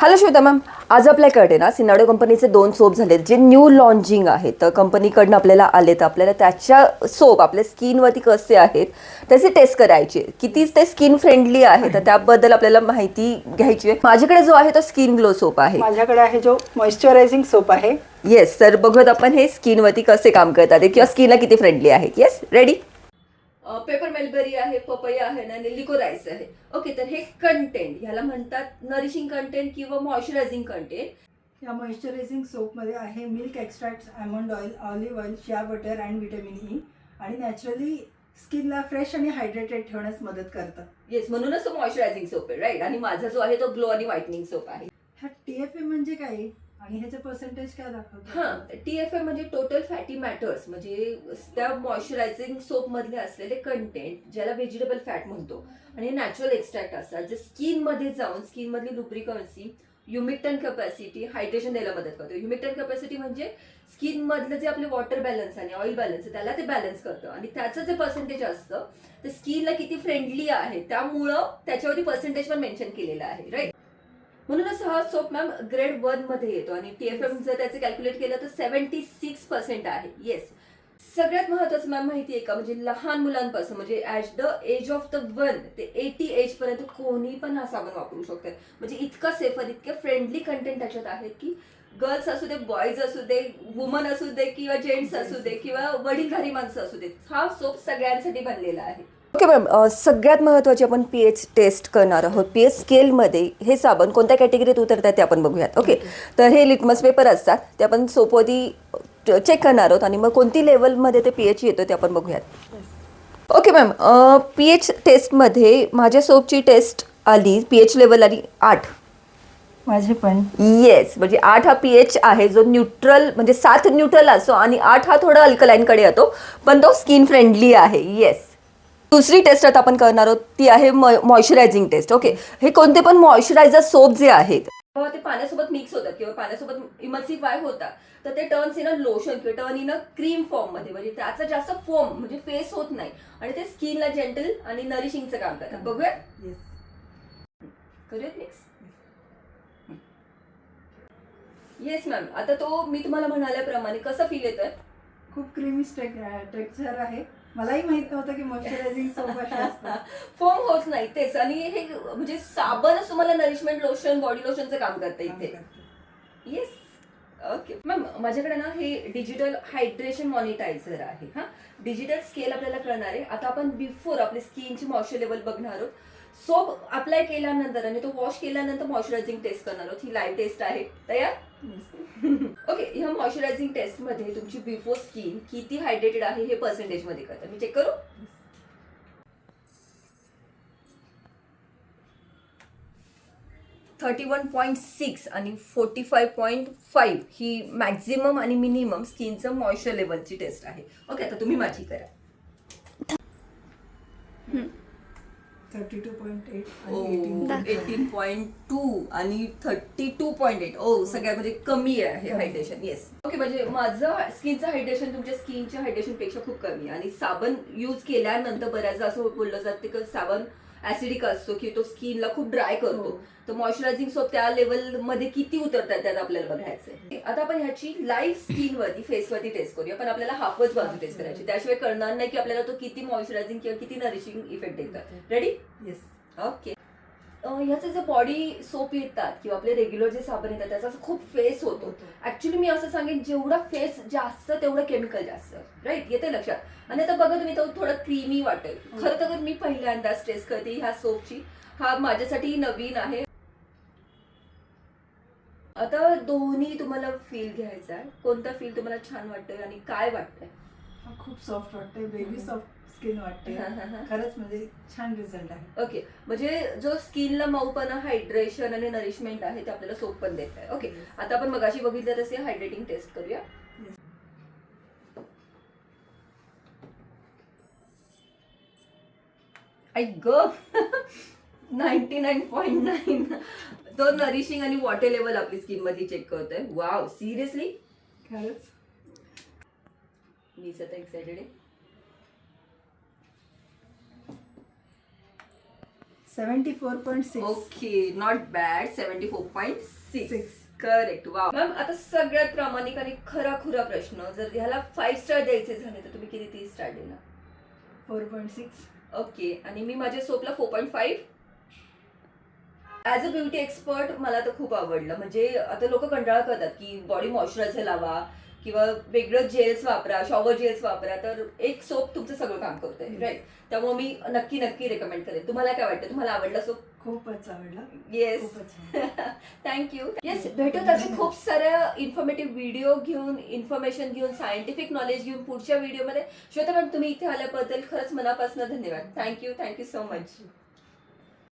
Hello Shweta ma'am आज आपल्याकडे ना सिनाडो कंपनीचे दोन सोप झालेत जे न्यू लॉन्चिंग आहेत. तर कंपनीकडनं आपल्याला आले तर आपल्याला त्याच्या सोप आपल्या स्किनवरती कसे आहेत त्याचे टेस्ट करायचे. किती ते स्किन फ्रेंडली आहे तर त्याबद्दल आपल्याला माहिती घ्यायची आहे. माझ्याकडे जो आहे तो स्किन ग्लो सोप आहे. माझ्याकडे आहे जो मॉइश्चरायझिंग सोप आहे. येस तर बघूयात आपण हे स्किनवरती कसे काम करतात किंवा स्किनला किती फ्रेंडली आहेत. येस रेडी पेपर मेलबेरी आहे पपया आहे आणि लिकोराईस आहे. ओके तर हे कंटेंट ह्याला म्हणतात नरिशिंग कंटेंट किंवा मॉइश्चरायझिंग कंटेंट या मॉइश्चरायझिंग सोपमध्ये आहे milk extract almond oil olive oil shea butter and vitamin E आणि नॅचरली स्किनला फ्रेश आणि हायड्रेटेड ठेवण्यास मदत करतं. येस म्हणूनच तो मॉइश्चरायझिंग सोप आहे राईट आणि माझा जो आहे तो ग्लो आणि व्हाइटनिंग सोप आहे. हा टी एफ एम म्हणजे काय? आणि ह्याचं पर्सेंटेज काय दाखवतो हा टी एफ एम म्हणजे टोटल फॅटी मॅटर्स म्हणजे त्या मॉइश्चरायझिंग सोप मधले असलेले कंटेंट ज्याला व्हेजिटेबल फॅट म्हणतो आणि नॅचरल एक्स्ट्रॅक्ट असतात जे स्किनमध्ये जाऊन स्किन मधली लुब्रिकन्सी ह्युमिक्टन कॅपॅसिटी हायड्रेशन द्यायला मदत करतो. ह्युमिक्टन कॅपॅसिटी म्हणजे स्किन मधलं जे आपले वॉटर बॅलन्स आणि ऑइल बॅलन्स आहे त्याला ते बॅलन्स करतं. आणि त्याचं जे पर्सेंटेज असतं ते स्किनला किती फ्रेंडली आहे त्यामुळं त्याच्यावरती पर्सेंटेज पण मेन्शन केलेलं आहे राईट म्हणूनच हा सोप मॅम ग्रेड वनमध्ये येतो आणि टी एफ एम जर त्याचे कॅल्क्युलेट केलं तर सेव्हन्टी सिक्स पर्सेंट आहे. येस सगळ्यात महत्वाचं मॅम माहिती आहे का? म्हणजे लहान मुलांपासून म्हणजे at the age of the one ते एटी एज पर्यंत कोणी पण हा साबण वापरू शकतात म्हणजे इतका सेफर इतके फ्रेंडली कंटेंट त्याच्यात आहेत की गर्ल्स असू दे बॉईज असू दे वुमन असू दे किंवा जेंट्स असू दे किंवा वडीलधारी माणसं असू देत हा सोप सगळ्यांसाठी बनलेला आहे. ओके मॅम सगळ्यात महत्त्वाची आपण पी एच टेस्ट करणार आहोत. पी एच स्केलमध्ये हे साबण कोणत्या कॅटेगरीत उतरतात ते आपण बघूयात. ओके तर हे लिटमस पेपर असतात. ते आपण सोपवरती चेक करणार आहोत आणि मग कोणती लेवलमध्ये ते पी एच येतो ते आपण बघूयात. ओके मॅम पी एच टेस्टमध्ये माझ्या सोपची टेस्ट आली पी एच लेवल आली आठ. माझे पण. येस म्हणजे आठ हा पी एच आहे जो न्यूट्रल म्हणजे सात न्यूट्रल असतो आणि आठ हा थोडा अल्कलाईनकडे येतो पण तो स्किन फ्रेंडली आहे. येस दुसरी टेस्ट आता आपण करणार आहोत. ती आहे मॉइश्चरायझिंग टेस्ट ओके हे कोणते पण मॉइश्चरायझर सोप जे आहेत ते पाण्यासोबत मिक्स होतात किंवा पाण्यासोबत इमल्सिफाय होतात. तर ते टर्न्स इन अ लोशन किंवा टर्न इन अ क्रीम फॉर्ममध्ये. म्हणजे त्याचा जास्त फॉर्म म्हणजे फेस होत नाही. आणि ते स्किनला जेंटल आणि नरिशिंगचं काम करतात. बघूया. येस करूयात मिक्स येस मॅम आता तो मी तुम्हाला म्हणाल्याप्रमाणे कसं फील येतोय? खूप क्रीमी टेक्स्चर आहे. मलाही माहीत नव्हतं की मॉइश्चरायझिंग सोप असतात फॉर्म होत नाही तेच. आणि हे म्हणजे साबणच तुम्हाला नरिशमेंट लोशन बॉडी लोशनचं काम करतं इथे. येस ओके मॅम माझ्याकडे ना हे डिजिटल हायड्रेशन मॉनिटायझर आहे. हा? डिजिटल स्केल आपल्याला कळणार आहे. आता आपण बिफोर आपली स्किनची मॉइश्चर लेवल बघणार आहोत. सोप अप्लाय केल्यानंतर आणि तो वॉश केल्यानंतर मॉइश्चरायझिंग टेस्ट करणार आहोत. ही लाईव्ह टेस्ट आहे. तयार? टेस्टमध्ये तुमची बिफोर स्किन किती हायड्रेटेड आहे हे पर्सेंटेजमध्ये करतात मी चेक करू? थर्टी वन पॉईंट सिक्स आणि फोर्टी फाय पॉईंट फाईव्ह ही मॅक्झिमम आणि मिनिमम स्किनचं मॉइश्चर लेवलची टेस्ट आहे. ओके आता तुम्ही माझी करा. Thirty two point eight eighteen point two आणि thirty two point eight oh सगळ्यात म्हणजे कमी आहे हायड्रेशन येस म्हणजे माझं स्किनचं हायड्रेशन तुमच्या स्किनच्या हायड्रेशनपेक्षा खूप कमी आहे. आणि साबण यूज केल्यानंतर बऱ्याचदा असं बोललं जातं की साबण ऍसिडिक असतो की तो स्किनला खूप ड्राय करतो. हो. तर मॉइश्चरायझिंग सोप त्या लेवलमध्ये किती उतरतात त्यात आपल्याला बघायचंय आता आपण ह्याची लाईव्ह स्किन वरती फेस वरती टेस्ट करूया. पण आपल्याला हाफच बाजू टेस्ट करायची. त्याशिवाय कळणार नाही की आपल्याला तो किती मॉइश्चरायझिंग किंवा किती नरिशिंग इफेक्ट देतात रेडी येस ओके ह्याचे जे बॉडी सोप येतात किंवा आपले रेग्युलर जे साबण येतात त्याचा खूप फेस होतो. ऍक्च्युली मी असं सांगेन जेवढा फेस जास्त तेवढं केमिकल जास्त. राईट येते लक्षात. आणि आता बघा तुम्ही तो थोडं क्रीमी वाटेल. खरं तर मी पहिल्यांदा टेस्ट करते ह्या सोपची हा माझ्यासाठी नवीन आहे. आता दोन्ही तुम्हाला फील घ्यायचा आहे. कोणता फील तुम्हाला छान वाटतंय आणि काय वाटतंय? हा खूप सॉफ्ट वाटते बेबी सॉफ्ट स्किन वाटते. खरंच म्हणजे छान रिझल्ट आहे. ओके म्हणजे जो स्किनला मऊपणा हायड्रेशन आणि नरिशमेंट आहे ते आपल्याला सोप पण देत आहे ओके आता आपण मगाशी बघितलं तसे हायड्रेटिंग टेस्ट करूया. आय ग. नाईन्टी नाईन पॉईंट नाईन तो नरिशिंग आणि वॉटर लेवल आपली स्किनमध्ये चेक करतोय. वाव सिरियसली खरंच. मी आता एक्साइटेड आहे. Seventy four point six. Okay not bad seventy four point six. Correct वा मॅम आता सगळ्यात प्रामाणिक आणि खरा खुरा प्रश्न जर ह्याला फाईव्ह स्टार द्यायचे झाले तर तुम्ही किती स्टार देणार? Four point six. ओके आणि मी माझ्या सोपला four point five as a beauty expert मला तर खूप आवडलं. म्हणजे आता लोक कंटाळा करतात की बॉडी मॉइश्चरायझर लावा किंवा वेगळं जेल्स वापरा शॉवर जेल्स वापरा तर एक सोप तुमचं सगळं काम करतोय. राईट त्यामुळे मी नक्की नक्की रेकमेंड करेन. तुम्हाला काय वाटतं? तुम्हाला आवडला सोप खूपच आवडला. येस. थँक्यू येस भेटू त्याचे खूप साऱ्या इन्फॉर्मेटिव्ह व्हिडिओ घेऊन इन्फॉर्मेशन घेऊन सायंटिफिक नॉलेज घेऊन पुढच्या व्हिडिओमध्ये श्वेता मॅम तुम्ही इथे आल्याबद्दल खरंच मनापासून धन्यवाद. Thank you thank you so much